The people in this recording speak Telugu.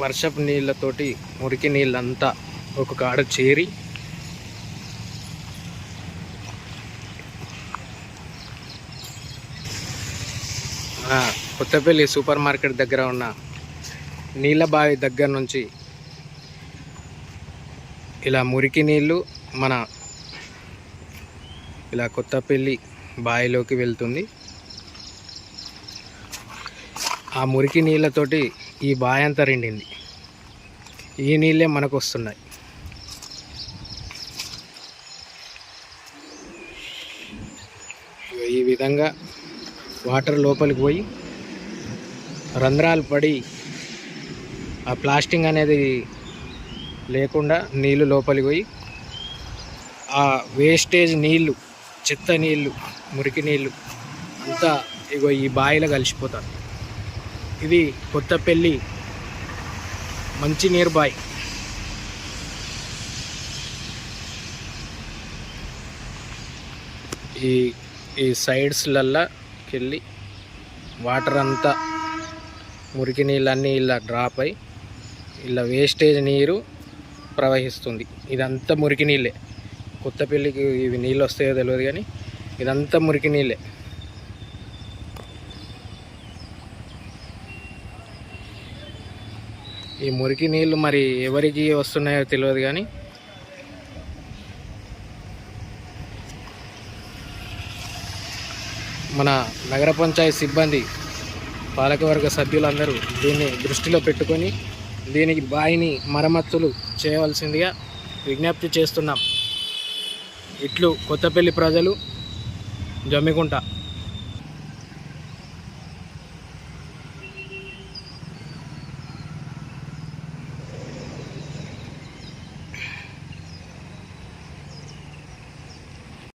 వర్షపు నీళ్ళతోటి మురికి నీళ్ళంతా ఒక కాడ చేరి కొత్తపల్లి సూపర్ మార్కెట్ దగ్గర ఉన్న నీళ్ళ బావి దగ్గర నుంచి ఇలా మురికి నీళ్ళు మన ఇలా కొత్తపల్లి బావిలోకి వెళ్తుంది. ఆ మురికి నీళ్ళతోటి ఈ బావి అంతా రెండింది. ఈ నీళ్ళే మనకు వస్తున్నాయి ఈ విధంగా వాటర్ లోపలికి పోయి రంధ్రాలు పడి ఆ ప్లాస్టింగ్ అనేది లేకుండా నీళ్ళు లోపలికి పోయి ఆ వేస్టేజ్ నీళ్ళు చెత్త నీళ్ళు మురికి నీళ్ళు అంతా ఇగో ఈ బావిలో కలిసిపోతారు. ఇది కొత్తపల్లి మంచినీరు బాయ్ ఈ ఈ సైడ్స్లల్లోకి వెళ్ళి వాటర్ అంతా మురికి నీళ్ళన్నీ ఇలా డ్రాప్ అయి ఇలా వేస్టేజ్ నీరు ప్రవహిస్తుంది. ఇదంతా మురికి నీళ్ళే. కొత్తపల్లికి ఇవి నీళ్ళు వస్తాయో తెలియదు కానీ ఇదంతా మురికి నీళ్ళే. ఈ మురికి నీళ్ళు మరి ఎవరికి వస్తున్నాయో తెలియదు కానీ మన నగర పంచాయతీ సిబ్బంది పాలకవర్గ సభ్యులందరూ దీన్ని దృష్టిలో పెట్టుకొని దీనికి బాయిని మరమ్మతులు చేయవలసిందిగా విజ్ఞప్తి చేస్తున్నాం. ఇట్లు కొత్తపల్లి ప్రజలు జమ్మికుంట.